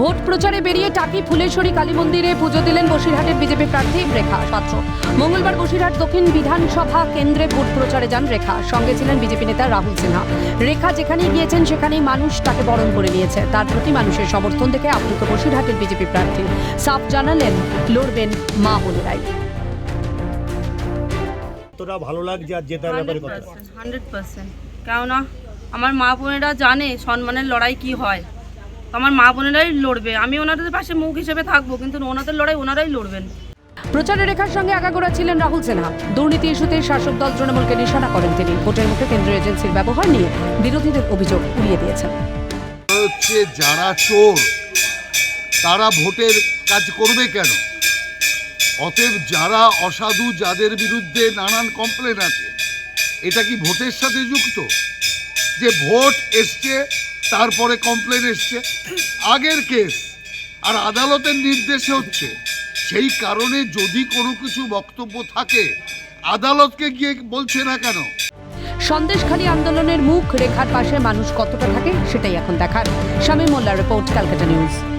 Vote প্রচারে বেরিয়ে টাকি ফুলেশ্বরী কালী মন্দিরে পুজো দিলেন বসিরহাটের বিজেপি প্রার্থী রেখা পাত্র। মঙ্গলবার বসিরহাট দক্ষিণ বিধানসভা কেন্দ্রে ভোট প্রচারে যান রেখা। সঙ্গে ছিলেন বিজেপি নেতা রাহুল সিনহা। রেখা যেখানেই গিয়েছেন সেখানেই মানুষ তাকে বরণ করে নিয়েছে। তার প্রতি মানুষের সমর্থন দেখে আপ্লুত বসিরহাটের বিজেপি প্রার্থী। সাফ জানালেন লড়বেন মা বোনেরাই কতটা ভালো লাগছে আর জেতার ব্যাপারে কথা। Hundred percent. কেননা আমার মা বোনেরা জানে সম্মানের লড়াই কি হয়। আমার মা বোনেরাই লড়বে। আমি ওনাদের পাশে মুখ হিসেবে থাকব কিন্তু ওনাদের লড়াই ওনারাই লড়বেন। প্রচারের রেখার সঙ্গে আগাগোড়া ছিলেন রাহুল সিনহা। দুর্নীতি ইস্যুতে শাসক দল তৃণমূলকে নিশানা করেন তিনি। ভোটের মুখে কেন্দ্রীয় এজেন্সির ব্যবহার নিয়ে বিরোধীদের অভিযোগ উড়িয়ে দিয়েছেন। হচ্ছে যারা চোর তারা ভোটের কাজ করবে কেন? অতএব যারা অসাধু যাদের বিরুদ্ধে নানান কমপ্লেন আছে এটা কি ভোটের সাথে যুক্ত? যে ভোট এসছে, তারপরে কমপ্লেন এসছে, আগের কেস আর আদালতের নির্দেশে হচ্ছে। সেই কারণে যদি কোনো কিছু বক্তব্য থাকে, আদালতকে গিয়ে বলছে না কেন? সন্দেশখালী আন্দোলনের মুখ রেখার পাশে মানুষ কতটা থাকে, সেটাই এখন দেখার। স্বামী মোল্লার রিপোর্ট ক্যালকাটা নিউজ।